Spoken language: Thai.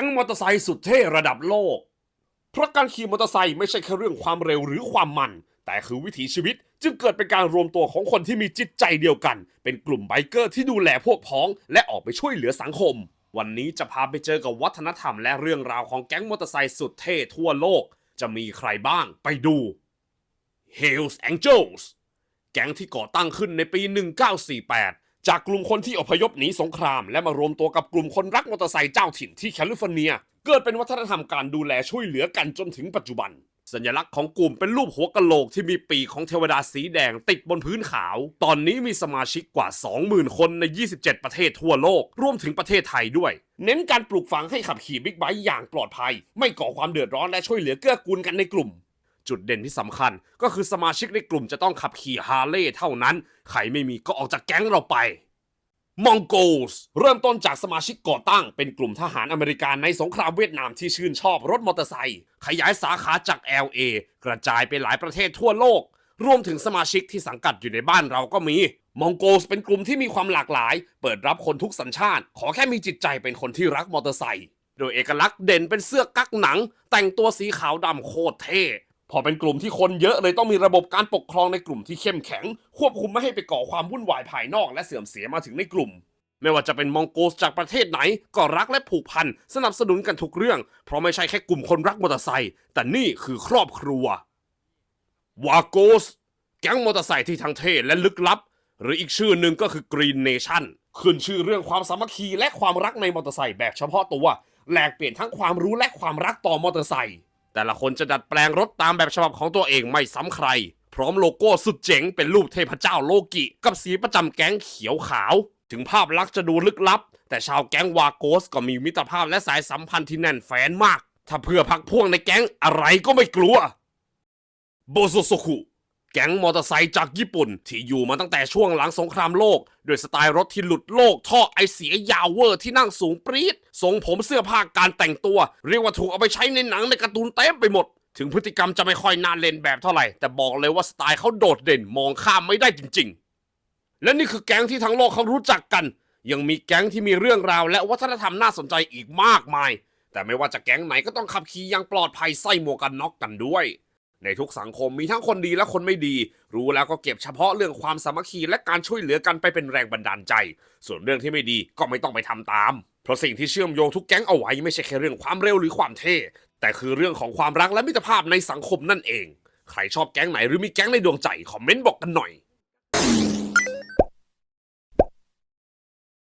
ก๊งมอเตอร์ไซค์สุดเท่ระดับโลก เพราะการขี่มอเตอร์ไซค์ไม่ใช่แค่เรื่องความเร็วหรือความมัน แต่คือวิถีชีวิตจึงเกิดเป็นการรวมตัวของคนที่มีจิตใจเดียวกัน เป็นกลุ่มไบเกอร์ที่ดูแลพวกพ้อง และออกไปช่วยเหลือสังคม วันนี้จะพาไปเจอกับวัฒนธรรมและเรื่องราวของแก๊งมอเตอร์ไซค์สุดเท่ทั่วโลก จะมีใครบ้างไปดู Hells Angels แก๊งที่ก่อตั้งขึ้นในปี 1948 จากกลุ่มคนที่อพยพหนีสงคราม และมารวมตัวกับกลุ่มคนรักมอเตอร์ไซค์เจ้าถิ่นที่แคลิฟอร์เนีย เกิดเป็นวัฒนธรรมการดูแลช่วยเหลือกันจนถึงปัจจุบัน สัญลักษณ์ของกลุ่มเป็นรูปหัวกะโหลกที่มีปีกของเทวดาสีแดงติดบนพื้นขาว ตอนนี้มีสมาชิกกว่า 20,000 คนใน 27 ประเทศทั่วโลก รวมถึงประเทศไทยด้วย เน้นการปลูกฝังให้ขับขี่บิ๊กไบค์อย่างปลอดภัย ไม่ก่อความเดือดร้อนและช่วยเหลือเกื้อกูลกันในกลุ่ม จุดเด่นที่สำคัญ ก็คือสมาชิกในกลุ่มจะต้องขับขี่ฮาร์เลย์เท่านั้น ใครไม่มีก็ออกจากแก๊งเราไปมองโกสเริ่มต้นจากสมาชิกก่อตั้งเป็นกลุ่มทหารอเมริกันในสงครามเวียดนามที่ชื่นชอบรถมอเตอร์ไซค์ขยายสาขาจาก LA กระจายไปหลายประเทศทั่วโลก รวมถึงสมาชิกที่สังกัดอยู่ในบ้านเราก็มีมองโกสเป็นกลุ่มที่มีความหลากหลาย เปิดรับคนทุกสัญชาติ ขอแค่มีจิตใจเป็นคนที่รักมอเตอร์ไซค์โดยเอกลักษณ์เด่นเป็นเสื้อกั๊กหนัง แต่งตัวสีขาวดำโคตรเท่ พอเป็นกลุ่มที่คนเยอะเลยต้องมีระบบการปกครองในกลุ่มที่เข้มแข็ง ควบคุมไม่ให้ไปก่อความวุ่นวายภายนอกและเสื่อมเสียมาถึงในกลุ่ม ไม่ว่าจะเป็นมองโกสจากประเทศไหน ก็รักและผูกพันสนับสนุนกันทุกเรื่อง เพราะไม่ใช่แค่กลุ่มคนรักมอเตอร์ไซค์แต่นี่คือครอบครัววาโกสแก๊งมอเตอร์ไซค์ที่ทั้งเท่และลึกลับ หรืออีกชื่อหนึ่งก็คือ Green Nation ขึ้นชื่อเรื่องความสามัคคีและความรักในมอเตอร์ไซค์แบบเฉพาะตัวแลกเปลี่ยนทั้งความรู้และความรักต่อมอเตอร์ไซค์ แต่ละคนจะดัดแปลงรถตามแบบฉบับของตัวเองไม่ซ้ำใคร พร้อมโลโก้สุดเจ๋งเป็นรูปเทพเจ้าโลกิ กับสีประจำแก๊งเขียวขาว ถึงภาพลักษณ์จะดูลึกลับ แต่ชาวแก๊งวาโกสก็มีมิตรภาพและสายสัมพันธ์ที่แน่นแฟ้นมาก ถ้าเพื่อพักพวกในแก๊งอะไรก็ไม่กลัวโบโซโซคุ แก๊งมอเตอร์ไซค์จากญี่ปุ่น ที่อยู่มาตั้งแต่ช่วงหลังสงครามโลก โดยสไตล์รถที่หลุดโลกท่อไอเสียยาวเวอร์ที่นั่งสูงปรี๊ดทรงผมเสื้อผ้าการแต่งตัว เรียกว่าถูกเอาไปใช้ในหนังในการ์ตูนเต็มไปหมด ถึงพฤติกรรมจะไม่ค่อยน่าเล่นแบบเท่าไหร่ แต่บอกเลยว่าสไตล์เขาโดดเด่นมองข้ามไม่ได้จริง ๆ และนี่คือแก๊งที่ทั้งโลกเขารู้จักกัน ยังมีแก๊งที่มีเรื่องราว และวัฒนธรรมน่าสนใจอีกมากมาย แต่ไม่ว่าจะแก๊งไหนก็ต้องขับขี่อย่างปลอดภัยใส่หมวกกันน็อกกันด้วย ในทุกสังคมมีทั้งคนดีและคนไม่ดี รู้แล้วก็เก็บเฉพาะเรื่องความสามัคคีและการช่วยเหลือกันไปเป็นแรงบันดาลใจ ส่วนเรื่องที่ไม่ดีก็ไม่ต้องไปทำตาม เพราะสิ่งที่เชื่อมโยงทุกแก๊งเอาไว้ไม่ใช่แค่เรื่องความเร็วหรือความเท่ แต่คือเรื่องของความรักและมิตรภาพในสังคมนั่นเอง ใครชอบแก๊งไหนหรือมีแก๊งในดวงใจคอมเมนต์บอกกันหน่อย